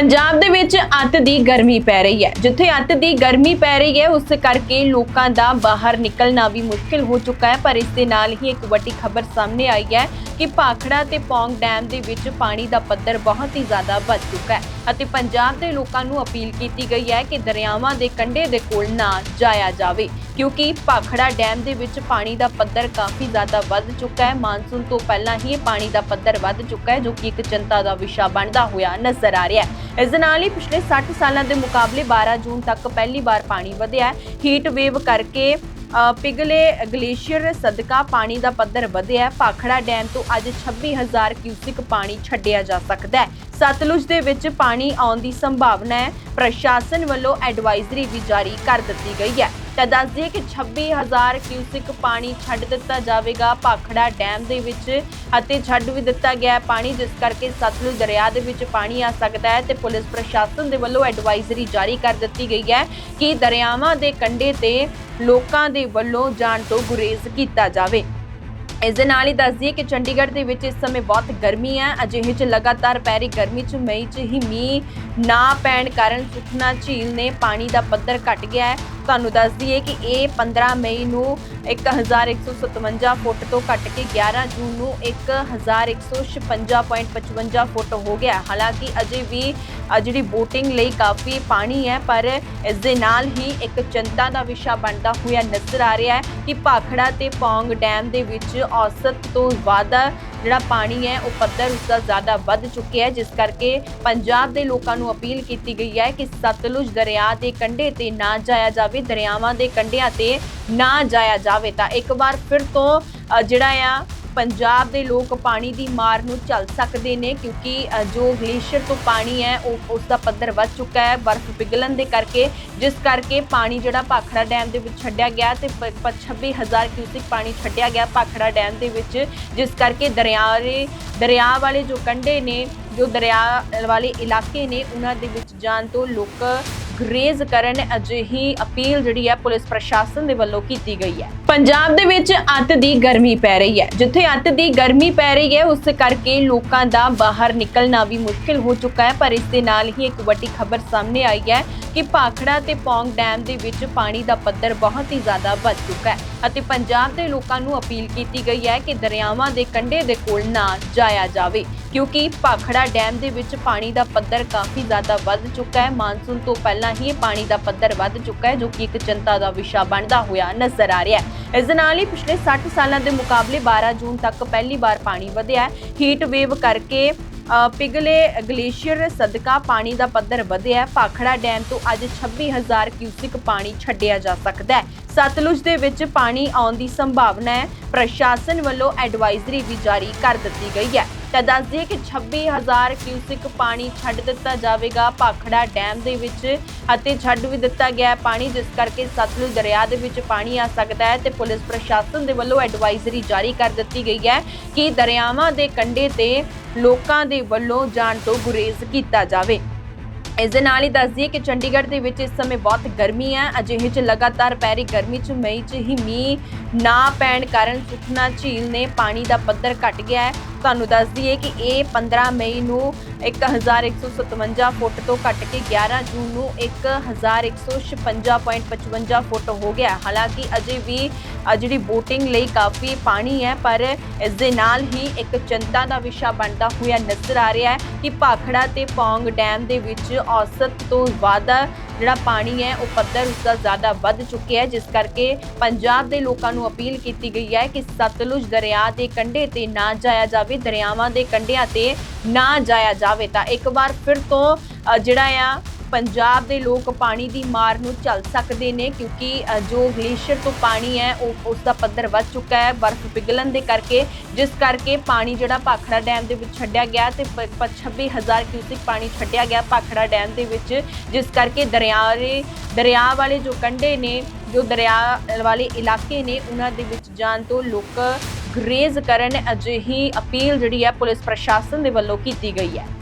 ਪੰਜਾਬ ਦੇ ਵਿੱਚ ਅੱਤ ਦੀ ਗਰਮੀ ਪੈ ਰਹੀ ਹੈ। ਜਿੱਥੇ ਅੱਤ ਦੀ ਗਰਮੀ ਪੈ ਰਹੀ ਹੈ, ਉਸ ਕਰਕੇ ਲੋਕਾਂ ਦਾ ਬਾਹਰ ਨਿਕਲਣਾ ਵੀ ਮੁਸ਼ਕਿਲ ਹੋ ਚੁੱਕਾ ਹੈ, ਪਰ ਇਸ ਦੇ ਨਾਲ ਹੀ ਇੱਕ ਵੱਡੀ ਖਬਰ ਸਾਹਮਣੇ ਆਈ ਹੈ। ਕਿ ਭਾਖੜਾ ਤੇ ਪੌਂਗ ਡੈਮ ਦੇ ਵਿੱਚ ਪਾਣੀ ਦਾ ਪੱਧਰ ਬਹੁਤ ਹੀ ਜ਼ਿਆਦਾ ਵੱਧ ਚੁੱਕਾ ਹੈ ਅਤੇ ਪੰਜਾਬ ਦੇ ਲੋਕਾਂ ਨੂੰ ਅਪੀਲ ਕੀਤੀ ਗਈ ਹੈ ਕਿ ਦਰਿਆਵਾਂ ਦੇ ਕੰਢੇ ਦੇ ਕੋਲ ਨਾ ਜਾਇਆ ਜਾਵੇ, ਕਿਉਂਕਿ ਭਾਖੜਾ ਡੈਮ ਦੇ ਵਿੱਚ ਪਾਣੀ ਦਾ ਪੱਧਰ ਕਾਫੀ ਜ਼ਿਆਦਾ ਵੱਧ ਚੁੱਕਾ ਹੈ। ਮਾਨਸੂਨ ਤੋਂ ਪਹਿਲਾਂ ਹੀ ਪਾਣੀ ਦਾ ਪੱਧਰ ਵੱਧ ਚੁੱਕਾ ਹੈ, ਜੋ ਕਿ ਇੱਕ ਚਿੰਤਾ ਦਾ ਵਿਸ਼ਾ ਬਣਦਾ ਹੋਇਆ ਨਜ਼ਰ ਆ ਰਿਹਾ ਹੈ। ਇਸ ਦੇ ਨਾਲ ਹੀ ਪਿਛਲੇ 60 ਸਾਲਾਂ ਦੇ ਮੁਕਾਬਲੇ 12 ਜੂਨ ਤੱਕ ਪਹਿਲੀ ਵਾਰ ਪਾਣੀ ਵਧਿਆ ਹੈ। ਹੀਟ ਵੇਵ ਕਰਕੇ ਅ, ਪਿਘਲੇ ਗਲੇਸ਼ੀਅਰ ਸਦਕਾ ਪਾਣੀ ਦਾ ਪੱਧਰ ਵਧਿਆ ਹੈ। ਭਾਖੜਾ ਡੈਮ ਤੋਂ ਅੱਜ 26000 ਕਿਊਸਿਕ ਪਾਣੀ ਛੱਡਿਆ ਜਾ ਸਕਦਾ ਹੈ। ਸਤਲੁਜ ਦੇ ਵਿੱਚ ਪਾਣੀ ਆਉਣ ਦੀ ਸੰਭਾਵਨਾ ਹੈ। ਪ੍ਰਸ਼ਾਸਨ ਵੱਲੋਂ ਐਡਵਾਈਜ਼ਰੀ ਵੀ ਜਾਰੀ ਕਰ ਦਿੱਤੀ ਗਈ ਹੈ। ਤਾਂ ਦੱਸ ਦਈਏ ਕਿ 26000 ਕਿਊਸਿਕ ਪਾਣੀ ਛੱਡ ਦਿੱਤਾ ਜਾਵੇਗਾ। ਭਾਖੜਾ ਡੈਮ ਦੇ ਵਿੱਚ ਅਤੇ ਛੱਡ ਵੀ ਦਿੱਤਾ ਗਿਆ ਪਾਣੀ ਜਿਸ ਕਰਕੇ ਸਤਲੁਜ ਦਰਿਆ ਦੇ ਵਿੱਚ ਪਾਣੀ ਆ ਸਕਦਾ ਹੈ ਤੇ ਪੁਲਿਸ ਪ੍ਰਸ਼ਾਸਨ ਦੇ ਵੱਲੋਂ ਐਡਵਾਈਜ਼ਰੀ ਜਾਰੀ ਕਰ ਦਿੱਤੀ ਗਈ ਹੈ ਕਿ ਦਰਿਆਵਾਂ ਦੇ ਕੰਢੇ ਤੇ ਲੋਕਾਂ ਦੇ ਵੱਲੋਂ ਜਾਣ ਤੋਂ ਗੁਰੇਜ਼ ਕੀਤਾ ਜਾਵੇ। ਇਸ ਦੇ ਨਾਲ ਹੀ ਦੱਸ ਦਈਏ ਕਿ ਚੰਡੀਗੜ੍ਹ ਦੇ ਵਿੱਚ ਇਸ ਸਮੇਂ ਬਹੁਤ ਗਰਮੀ ਹੈ। ਅਜਿਹੇ 'ਚ ਲਗਾਤਾਰ ਪੈ ਰਹੀ ਗਰਮੀ 'ਚ ਮਈ 'ਚ ਹੀ ਮੀਂਹ ਨਾ ਪੈਣ ਕਾਰਨ ਸੁਖਨਾ ਝੀਲ ਨੇ ਪਾਣੀ ਦਾ ਪੱਧਰ ਘਟ ਗਿਆ ਹੈ। ਤੁਹਾਨੂੰ ਦੱਸ ਦਈਏ ਕਿ ਇਹ 15 ਮਈ ਨੂੰ 1157 ਫੁੱਟ ਤੋਂ ਘਟ ਕੇ 11 ਜੂਨ ਨੂੰ 1156.55 ਫੁੱਟ ਹੋ ਗਿਆ ਹਾਲਾਂਕਿ ਅਜੇ ਵੀ ਜਿਹੜੀ ਬੋਟਿੰਗ ਲਈ ਕਾਫੀ ਪਾਣੀ ਹੈ, ਪਰ ਇਸ ਦੇ ਨਾਲ ਹੀ ਇੱਕ ਚਿੰਤਾ ਦਾ ਵਿਸ਼ਾ ਬਣਦਾ ਹੋਇਆ ਨਜ਼ਰ ਆ ਰਿਹਾ ਹੈ ਕਿ ਭਾਖੜਾ ਤੇ ਪੌਂਗ ਡੈਮ ਦੇ ਵਿੱਚ ਔਸਤ ਤੋਂ ਵਾਧਾ ਜਿਹੜਾ ਪਾਣੀ ਹੈ, ਉਹ ਪੱਧਰ ਉਸਦਾ ਜ਼ਿਆਦਾ ਵੱਧ ਚੁੱਕਿਆ ਹੈ, ਜਿਸ ਕਰਕੇ ਪੰਜਾਬ ਦੇ ਲੋਕਾਂ ਨੂੰ ਅਪੀਲ ਕੀਤੀ ਗਈ ਹੈ ਕਿ ਸਤਲੁਜ ਦਰਿਆ ਦੇ ਕੰਢੇ ਤੇ ਨਾ ਜਾਇਆ ਜਾਵੇ, ਦਰਿਆਵਾਂ ਦੇ ਕੰਢਿਆਂ ਤੇ ਨਾ ਜਾਇਆ ਜਾਵੇ। ਤਾਂ ਇੱਕ ਵਾਰ ਫਿਰ ਤੋਂ ਜਿਹੜਾ ਆ ਪੰਜਾਬ ਦੇ ਲੋਕ ਪਾਣੀ ਦੀ ਮਾਰ ਨੂੰ ਝੱਲ ਸਕਦੇ ਨੇ ਕਿਉਂਕਿ ਜੋ ਗਲੇਸ਼ੀਅਰ ਤੋਂ ਪਾਣੀ ਹੈ, ਉਹ, ਉਸ ਦਾ ਪੱਧਰ ਵੱਧ ਚੁੱਕਾ ਹੈ, ਬਰਫ਼ ਪਿਘਲਣ ਦੇ ਕਰਕੇ। ਜਿਸ ਕਰਕੇ ਪਾਣੀ ਜਿਹੜਾ ਭਾਖੜਾ ਡੈਮ ਦੇ ਵਿੱਚ ਛੱਡਿਆ ਗਿਆ ਤੇ ਪ- ਪ- 26000 ਕਿਊਸਿਕ ਪਾਣੀ ਛੱਡਿਆ ਗਿਆ ਭਾਖੜਾ ਡੈਮ ਦੇ ਵਿੱਚ। ਜਿਸ ਕਰਕੇ ਦਰਿਆ ਦਰਿਆ ਵਾਲੇ ਜੋ ਕੰਢੇ ਨੇ, ਜੋ ਦਰਿਆ ਵਾਲੇ ਇਲਾਕੇ ਨੇ, ਉਹਨਾਂ ਦੇ ਵਿੱਚ ਜਾਣ ਤੋਂ ਲੋਕ ਗਰੇਜ਼ ਕਰਨ ਅਜਿਹੀ ਅਪੀਲ ਜਿਹੜੀ ਹੈ ਪੁਲਿਸ ਪ੍ਰਸ਼ਾਸਨ ਦੇ ਵੱਲੋਂ ਕੀਤੀ ਗਈ ਹੈ। ਪੰਜਾਬ ਦੇ ਵਿੱਚ ਅੱਤ ਦੀ ਗਰਮੀ ਪੈ ਰਹੀ ਹੈ। ਜਿੱਥੇ ਅੱਤ ਦੀ ਗਰਮੀ ਪੈ ਰਹੀ ਹੈ, ਉਸ ਕਰਕੇ ਲੋਕਾਂ ਦਾ ਬਾਹਰ ਨਿਕਲਣਾ ਵੀ ਮੁਸ਼ਕਿਲ ਹੋ ਚੁੱਕਾ ਹੈ। ਪਰ ਇਸ ਦੇ ਨਾਲ ਹੀ ਇੱਕ ਵੱਡੀ ਖਬਰ ਸਾਹਮਣੇ ਆਈ ਹੈ ਕਿ ਭਾਖੜਾ ਤੇ ਪੌਂਗ ਡੈਮ ਦੇ ਵਿੱਚ ਪਾਣੀ ਦਾ ਪੱਧਰ ਬਹੁਤ ਹੀ ਜ਼ਿਆਦਾ ਵੱਧ ਚੁੱਕਾ ਹੈ ਅਤੇ ਪੰਜਾਬ ਦੇ ਲੋਕਾਂ ਨੂੰ ਅਪੀਲ ਕੀਤੀ ਗਈ ਹੈ ਕਿ ਦਰਿਆਵਾਂ ਦੇ ਕੰਢੇ ਦੇ ਕੋਲ ਨਾ ਜਾਇਆ ਜਾਵੇ। ਕਿਉਂਕਿ ਭਾਖੜਾ ਡੈਮ ਦੇ ਵਿੱਚ ਪਾਣੀ ਦਾ ਪੱਧਰ ਕਾਫੀ ਜ਼ਿਆਦਾ ਵੱਧ ਚੁੱਕਾ ਹੈ। ਮਾਨਸੂਨ ਤੋਂ ਪਹਿਲਾਂ ਹੀ ਇਹ ਪਾਣੀ ਦਾ ਪੱਧਰ ਵੱਧ ਚੁੱਕਾ ਹੈ ਜੋ ਕਿ ਇੱਕ ਚਿੰਤਾ ਦਾ ਵਿਸ਼ਾ ਬਣਦਾ ਹੋਇਆ ਨਜ਼ਰ ਆ ਰਿਹਾ ਹੈ। ਇਸ ਦੇ ਨਾਲ ਹੀ ਪਿਛਲੇ 60 ਸਾਲਾਂ ਦੇ ਮੁਕਾਬਲੇ 12 ਜੂਨ ਤੱਕ ਪਹਿਲੀ ਵਾਰ ਪਾਣੀ ਵਧਿਆ ਹੈ। ਹੀਟ ਵੇਵ ਕਰਕੇ ਅ, ਪਿਘਲੇ ਗਲੇਸ਼ੀਅਰ ਸਦਕਾ ਪਾਣੀ ਦਾ ਪੱਧਰ ਵਧਿਆ ਭਾਖੜਾ ਡੈਮ ਤੋਂ ਅੱਜ 26000 ਕਿਊਸਿਕ ਪਾਣੀ ਛੱਡਿਆ ਜਾ ਸਕਦਾ ਹੈ। ਸਤਲੁਜ ਦੇ ਵਿੱਚ ਪਾਣੀ ਆਉਣ ਦੀ ਸੰਭਾਵਨਾ ਹੈ। ਪ੍ਰਸ਼ਾਸਨ ਵੱਲੋਂ ਐਡਵਾਈਜ਼ਰੀ ਵੀ ਜਾਰੀ ਕਰ ਦਿੱਤੀ ਗਈ ਹੈ। ਤਾਂ ਦੱਸ ਦਈਏ ਕਿ 26000 ਕਿਊਸਿਕ ਪਾਣੀ ਛੱਡ ਦਿੱਤਾ ਜਾਵੇਗਾ ਭਾਖੜਾ ਡੈਮ ਦੇ ਵਿੱਚ ਅਤੇ ਛੱਡ ਵੀ ਦਿੱਤਾ ਗਿਆ ਪਾਣੀ, ਜਿਸ ਕਰਕੇ ਸਤਲੁਜ ਦਰਿਆ ਦੇ ਵਿੱਚ ਪਾਣੀ ਆ ਸਕਦਾ ਹੈ ਤੇ ਪੁਲਿਸ ਪ੍ਰਸ਼ਾਸਨ ਦੇ ਵੱਲੋਂ ਐਡਵਾਈਜ਼ਰੀ ਜਾਰੀ ਕਰ ਦਿੱਤੀ ਗਈ ਹੈ ਕਿ ਦਰਿਆਵਾਂ ਦੇ ਕੰਢੇ ਤੇ ਲੋਕਾਂ ਦੇ ਵੱਲੋਂ ਜਾਣ ਤੋਂ ਗੁਰੇਜ਼ ਕੀਤਾ ਜਾਵੇ। ਇਸ ਦੇ ਨਾਲ ਹੀ ਦੱਸ ਦਈਏ ਕਿ ਚੰਡੀਗੜ੍ਹ ਦੇ ਵਿੱਚ ਇਸ ਸਮੇਂ ਬਹੁਤ ਗਰਮੀ ਹੈ। ਅਜਿਹੇ 'ਚ ਲਗਾਤਾਰ ਪੈ ਰਹੀ ਗਰਮੀ 'ਚ ਮਈ 'ਚ ਹੀ ਮੀਂਹ ਨਾ ਪੈਣ ਕਾਰਨ ਸੁਖਨਾ ਝੀਲ ਨੇ ਪਾਣੀ ਦਾ ਪੱਧਰ ਘਟ ਗਿਆ ਹੈ। ਤੁਹਾਨੂੰ ਦੱਸ ਦਈਏ ਕਿ ਇਹ 15 ਮਈ ਨੂੰ 1157 ਫੁੱਟ ਤੋਂ ਘਟ ਕੇ 11 ਜੂਨ ਨੂੰ 1156.55 ਫੁੱਟ ਹੋ ਗਿਆ। ਹਾਲਾਂਕਿ ਅਜੇ ਵੀ ਜਿਹੜੀ ਬੋਟਿੰਗ ਲਈ ਕਾਫੀ ਪਾਣੀ ਹੈ, ਪਰ ਇਸ ਦੇ ਨਾਲ ਹੀ ਇੱਕ ਚਿੰਤਾ ਦਾ ਵਿਸ਼ਾ ਬਣਦਾ ਹੋਇਆ ਨਜ਼ਰ ਆ ਰਿਹਾ ਹੈ ਕਿ ਭਾਖੜਾ ਤੇ ਪੌਂਗ ਡੈਮ ਦੇ ਵਿੱਚ ਔਸਤ ਤੋਂ ਵਾਧਾ ਜਿਹੜਾ ਪਾਣੀ ਹੈ, ਉਹ ਪੱਧਰ ਉਸਦਾ ਜ਼ਿਆਦਾ ਵੱਧ ਚੁੱਕਿਆ ਹੈ, ਜਿਸ ਕਰਕੇ ਪੰਜਾਬ ਦੇ ਲੋਕਾਂ ਨੂੰ ਅਪੀਲ ਕੀਤੀ ਗਈ ਹੈ ਕਿ ਸਤਲੁਜ ਦਰਿਆ ਦੇ ਕੰਢੇ ਤੇ ਨਾ ਜਾਇਆ ਜਾਵੇ, ਦਰਿਆਵਾਂ ਦੇ ਕੰਢਿਆਂ ਤੇ ਨਾ ਜਾਇਆ ਜਾਵੇ। ਤਾਂ ਇੱਕ ਵਾਰ ਫਿਰ ਤੋਂ ਜਿਹੜਾ ਆ ਪੰਜਾਬ ਦੇ ਲੋਕ ਪਾਣੀ ਦੀ ਮਾਰ ਨੂੰ ਝੱਲ ਸਕਦੇ ਨੇ ਕਿਉਂਕਿ ਜੋ ਗਲੇਸ਼ੀਅਰ ਤੋਂ ਪਾਣੀ ਹੈ, ਉਹ, ਉਸ ਦਾ ਪੱਧਰ ਵੱਧ ਚੁੱਕਾ ਹੈ, ਬਰਫ਼ ਪਿਘਲਣ ਦੇ ਕਰਕੇ। ਜਿਸ ਕਰਕੇ ਪਾਣੀ ਜਿਹੜਾ ਭਾਖੜਾ ਡੈਮ ਦੇ ਵਿੱਚ ਛੱਡਿਆ ਗਿਆ ਤੇ ਪ- ਪ- 26000 ਕਿਊਸਿਕ ਪਾਣੀ ਛੱਡਿਆ ਗਿਆ ਭਾਖੜਾ ਡੈਮ ਦੇ ਵਿੱਚ, ਜਿਸ ਕਰਕੇ ਦਰਿਆ ਦਰਿਆ ਵਾਲੇ ਜੋ ਕੰਢੇ ਨੇ, ਜੋ ਦਰਿਆ ਵਾਲੇ ਇਲਾਕੇ ਨੇ, ਉਹਨਾਂ ਦੇ ਵਿੱਚ ਜਾਣ ਤੋਂ ਲੋਕ ਗਰੇਜ਼ ਕਰਨ ਅਜਿਹੀ ਅਪੀਲ ਜਿਹੜੀ ਹੈ ਪੁਲਿਸ ਪ੍ਰਸ਼ਾਸਨ ਦੇ ਵੱਲੋਂ ਕੀਤੀ ਗਈ ਹੈ।